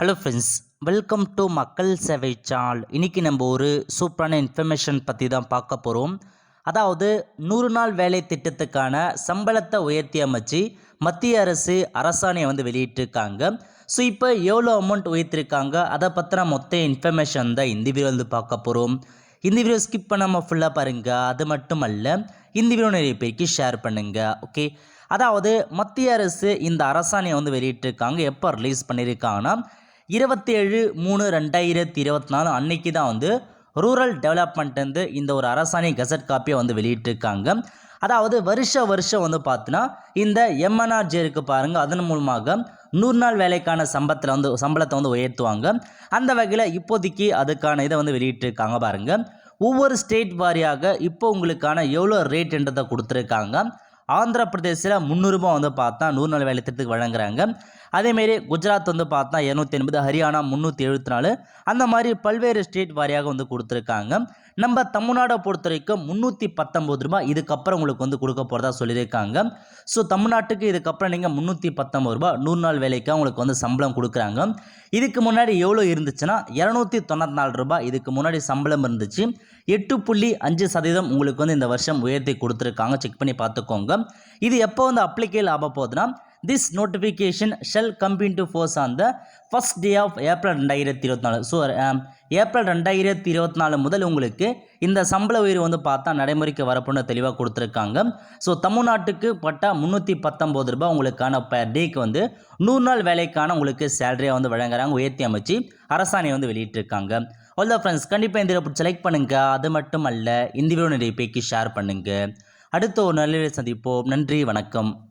Hello friends welcome to மக்கள் சேவை சால் இன்றைக்கி நம்ம ஒரு சூப்பரான இன்ஃபர்மேஷன் பற்றி தான் பார்க்க போகிறோம் அதாவது நூறு நாள் வேலை திட்டத்துக்கான சம்பளத்தை உயர்த்தி அமைச்சு மத்திய அரசு அரசாணையை வந்து வெளியிட்டிருக்காங்க. ஸோ இப்போ எவ்வளோ அமௌண்ட் உயர்த்திருக்காங்க? அதை பற்றின மொத்த இன்ஃபர்மேஷன் தான் இந்த வீடியோ வந்து பார்க்க போகிறோம் இந்த வீடியோ ஸ்கிப் பண்ணாமல் ஃபுல்லாக பாருங்கள் அது மட்டும் அல்ல இந்த வீடியோ நிறைய பேருக்கு ஷேர் பண்ணுங்கள் ஓகே அதாவது மத்திய அரசு இந்த அரசாணையை வந்து வெளியிட்டிருக்காங்க. எப்போ ரிலீஸ் பண்ணியிருக்காங்கன்னா இருபத்தி ஏழு மூணு ரெண்டாயிரத்தி இருபத்தி நாலு அன்னைக்கு தான் வந்து ரூரல் டெவலப்மெண்ட் வந்து இந்த ஒரு அரசாணை கெசட் காப்பியை வந்து வெளியிட்டிருக்காங்க. அதாவது வருஷ வருஷம் வந்து பார்த்தினா இந்த எம்என்ஆர்ஜேருக்கு பாருங்கள் அதன் மூலமாக நூறு நாள் வேலைக்கான சம்பளத்தில் வந்து சம்பளத்தை வந்து உயர்த்துவாங்க. அந்த வகையில் இப்போதைக்கு அதுக்கான இதை வந்து வெளியிட்டிருக்காங்க பாருங்கள் ஒவ்வொரு ஸ்டேட் வாரியாக இப்போ உங்களுக்கான எவ்வளோ ரேட்ன்றதை கொடுத்துருக்காங்க. ஆந்திர பிரதேசத்தில் முந்நூறுபா வந்து பார்த்தா நூறு நாள் வேலை திட்டத்துக்கு வழங்குறாங்க. அதேமாரி குஜராத் வந்து பார்த்தா இரநூத்தி எண்பது ஹரியானா முந்நூற்றி எழுபத்தி நாலு. அந்த மாதிரி பல்வேறு ஸ்டேட் வாரியாக வந்து கொடுத்துருக்காங்க. நம்ம தமிழ்நாடை பொறுத்த வரைக்கும் முந்நூற்றி பத்தொம்பது ரூபாய் இதுக்கப்புறம் உங்களுக்கு வந்து கொடுக்க போகிறதா சொல்லியிருக்காங்க. ஸோ தமிழ்நாட்டுக்கு இதுக்கப்புறம் நீங்கள் முந்நூற்றி பத்தொம்பது ரூபாய் நூறு நாள் வேலைக்கு உங்களுக்கு வந்து சம்பளம் கொடுக்குறாங்க. இதுக்கு முன்னாடி எவ்வளோ இருந்துச்சுன்னா இரநூத்தி தொண்ணூற்றி நாலு ரூபாய் இதுக்கு முன்னாடி சம்பளம் இருந்துச்சு. எட்டு புள்ளி அஞ்சு சதவீதம் உங்களுக்கு வந்து இந்த வருஷம் உயர்த்தி கொடுத்துருக்காங்க. செக் பண்ணி பார்த்துக்கோங்க. இது எப்போ வந்து அப்ளிகேல் ஆக போகுதுன்னா this notification shall come in to force on the first day of April ரெண்டாயிரத்தி இருபத்தி நாலு ஸோ ஏப்ரல் ரெண்டாயிரத்தி இருபத்தி நாலு முதல் உங்களுக்கு இந்த சம்பள உயர்வு வந்து பார்த்தா நடைமுறைக்கு வரப்போன்னு தெளிவாக கொடுத்துருக்காங்க. ஸோ தமிழ்நாட்டுக்கு பட்டா முந்நூற்றி பத்தொம்போது ரூபாய் உங்களுக்கான பர் டேக்கு வந்து நூறு நாள் வேலைக்கான உங்களுக்கு சேலரியாக வந்து வழங்குறாங்க உயர்த்தி அமைச்சு அரசாணையை வந்து வெளியிட்டிருக்காங்க. ஆல் த ஃப்ரெண்ட்ஸ் கண்டிப்பாக இந்த பிடிச்சி லைக் பண்ணுங்கள் அது மட்டும் அல்ல இந்த வீடியோ நிறைய பேக்கி ஷேர் பண்ணுங்கள் அடுத்த ஒரு நல்ல சந்திப்போம். நன்றி வணக்கம்.